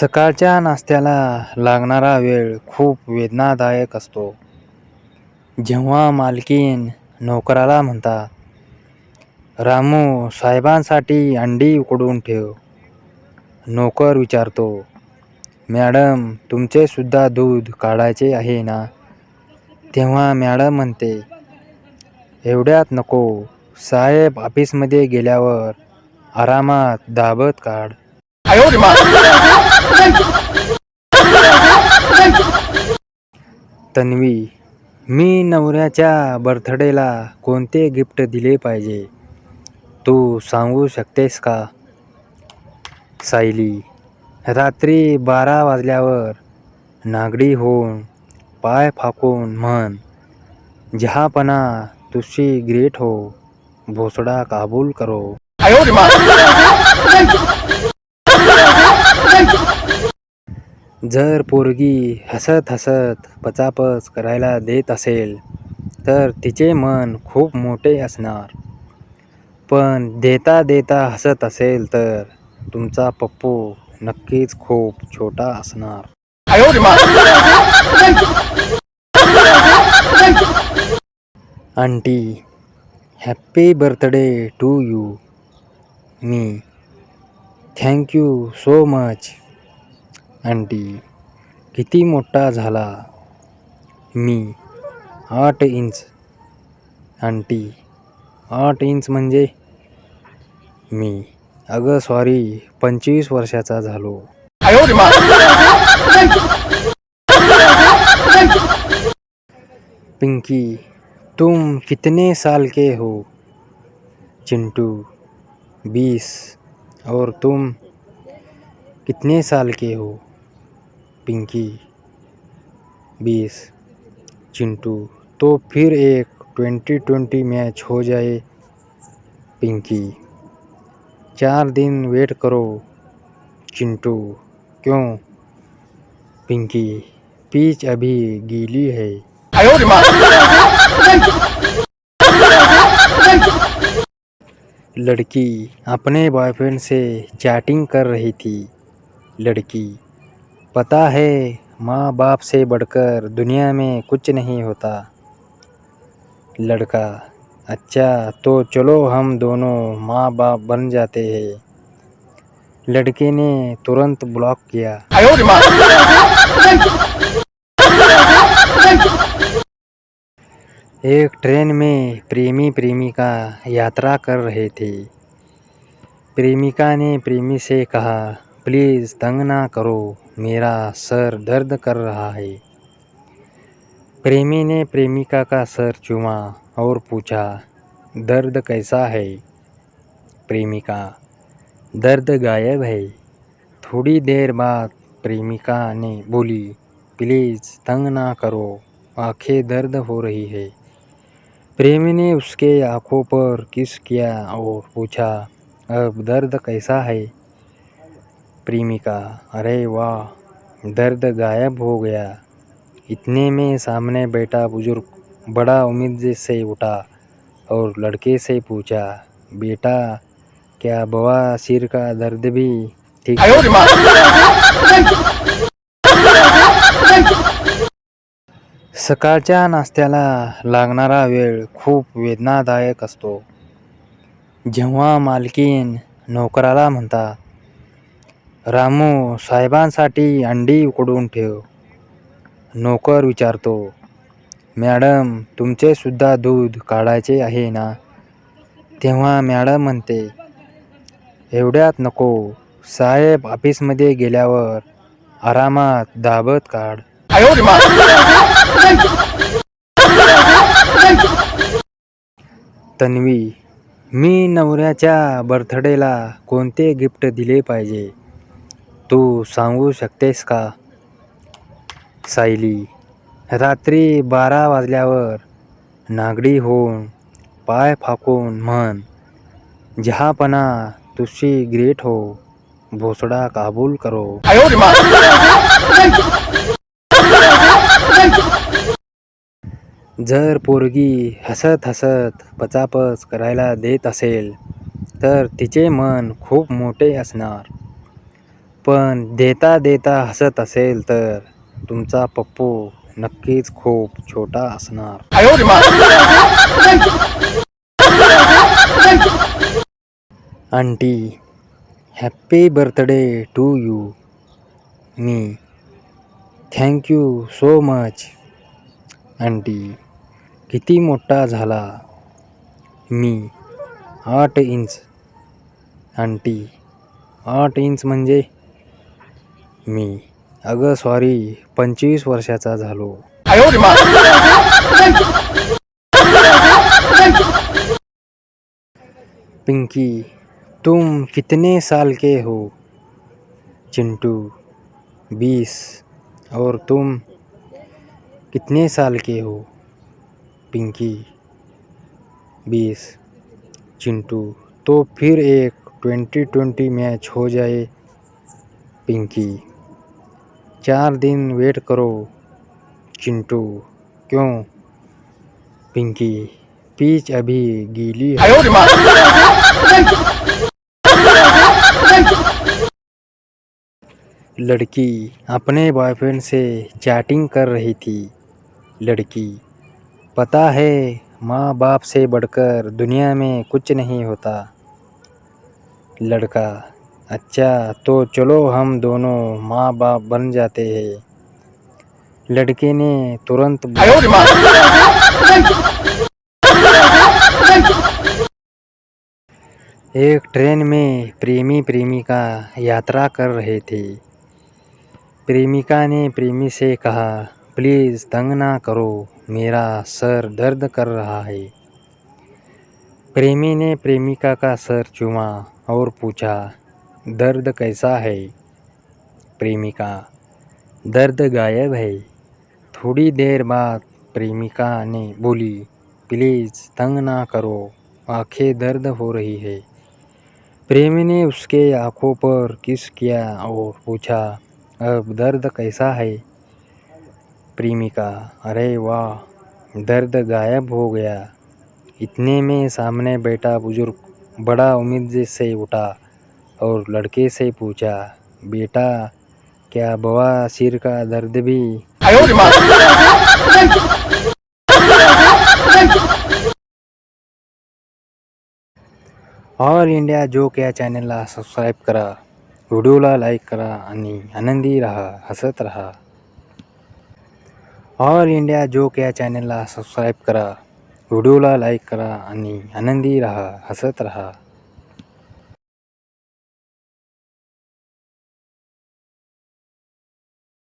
सकाळच्या नाश्त्याला लागणारा वेळ खूप वेदनादायक असतो. जेव्हा मालकीण नोकराला म्हणतात, रामू साहेबांसाठी अंडी उकडून ठेव. नोकर विचारतो, मॅडम तुमचेसुद्धा दूध काढायचे आहे ना? तेव्हा मॅडम म्हणते, एवढ्यात नको, साहेब ऑफिसमध्ये गेल्यावर आरामात दाबत काढ. तन्वी मी नवऱ्याच्या बर्थडेला कोणते गिफ्ट दिले पाहिजे, तू सांगू शकतेस का? सायली रात्री बारा वाजल्यावर नागडी होऊन पाय फाकून म्हण, जहाँपना तुझशी ग्रेट हो, भोसडा काबूल करो. जर पोरगी हसत हसत पचापच करायला देत असेल तर तिचे मन खूप मोठे असणार. पण देता देता हसत असेल तर तुमचा पप्पू नक्कीच खूप छोटा असणार. Aunty happy birthday to you. Me thank you so much. Aunty किती मोठा झाला. मी आठ इंच. आंटी आठ इंच म्हणजे? मी अगं सॉरी पंचवीस वर्षाचा झालो. पिंकी तुम कितने साल के हो? चिंटू बीस. और तुम कितने साल के हो? पिंकी बीस. चिंटू तो फिर एक ट्वेंटी ट्वेंटी मैच हो जाए. पिंकी चार दिन वेट करो. चिंटू क्यों? पिंकी पीच अभी गीली है. लड़की अपने बॉयफ्रेंड से चैटिंग कर रही थी. लड़की पता है माँ बाप से बढ़कर दुनिया में कुछ नहीं होता. लड़का अच्छा तो चलो हम दोनों माँ बाप बन जाते हैं. लड़के ने तुरंत ब्लॉक किया. एक ट्रेन में प्रेमी प्रेमिका यात्रा कर रहे थे. प्रेमिका ने प्रेमी से कहा, प्लीज़ तंग ना करो, मेरा सर दर्द कर रहा है. प्रेमी ने प्रेमिका का सर चूमा और पूछा, दर्द कैसा है? प्रेमिका दर्द गायब है. थोड़ी देर बाद प्रेमिका ने बोली, प्लीज़ तंग ना करो, आँखें दर्द हो रही है. प्रेमी ने उसके आँखों पर किस किया और पूछा, अब दर्द कैसा है? प्रेमिका अरे वाह, दर्द गायब हो गया. इतने में सामने बैठा बुज़ुर्ग बड़ा उम्मीद से उठा और लड़के से पूछा, बेटा क्या बवा सिर का दर्द भी ठीक सकाळच्या नाश्त्याला लागणारा वेळ खूप वेदनादायक असतो. जेव्हा मालकीण नोकराला म्हणतात, रामू साहेबांसाठी अंडी उकडून ठेव. नोकर विचारतो, मॅडम तुमचेसुद्धा दूध काढायचे आहे ना? तेव्हा मॅडम म्हणते, एवढ्यात नको, साहेब ऑफिसमध्ये गेल्यावर आरामात दाबत काढ. तन्वी मी नवऱ्याच्या बर्थडेला कोणते गिफ्ट दिले पाहिजे, तू सांगू शकतेस का? सायली रात्री बारा वाजल्यावर नागडी होऊन पाय फाकून म्हण, जहापणा तुशी ग्रेट हो, भोसडा काबूल करो. जर पोरगी हसत हसत पचापच करायला देत असेल तर तिचे मन खूप मोठे असणार. पण देता देता हसत असेल तर तुमचा पप्पू नक्कीच खूप छोटा असणार. Aunty happy birthday to you. Me thank you so much. Aunty किती मोठा झाला. मी आठ इंच. आंटी आठ इंच म्हणजे? मी. अगं सॉरी पंचवीस वर्षाचा झालो. पिंकी, तुम कितने साल के हो? चिंटू, बीस. और तुम कितने साल के हो? पिंकी, बीस. चिंटू तो फिर एक ट्वेंटी ट्वेंटी मैच हो जाए, पिंकी. चार दिन वेट करो चिंटू। क्यों? पिंकी पीच अभी गीली है। लड़की अपने बॉयफ्रेंड से चैटिंग कर रही थी। लड़की पता है माँ बाप से बढ़कर दुनिया में कुछ नहीं होता। लड़का अच्छा तो चलो हम दोनों माँ बाप बन जाते हैं। लड़के ने तुरंत एक ट्रेन में प्रेमी प्रेमिका यात्रा कर रहे थे। प्रेमिका ने प्रेमी से कहा प्लीज़ तंग ना करो मेरा सर दर्द कर रहा है। प्रेमी ने प्रेमिका का सर चूमा और पूछा दर्द कैसा है? प्रेमिका, दर्द गायब है। थोड़ी देर बाद प्रेमिका ने बोली, प्लीज़ तंग ना करो, आँखें दर्द हो रही है। प्रेमी ने उसके आँखों पर किस किया और पूछा, अब दर्द कैसा है? प्रेमिका, अरे वाह, दर्द गायब हो गया। इतने में सामने बैठा बुज़ुर्ग बड़ा उम्मीद से उठा और लड़के से पूछा, बेटा, क्या बवा सिर का दर्द भी? ऑल इंडिया जोक या चॅनलला सबस्क्राईब करा व्हिडिओला लाईक करा आणि आनंदी राहा, हसत राहा। ऑल इंडिया जोक या चॅनलला सबस्क्राईब करा व्हिडिओला लाईक करा आणि आनंदी राहा, हसत राहा।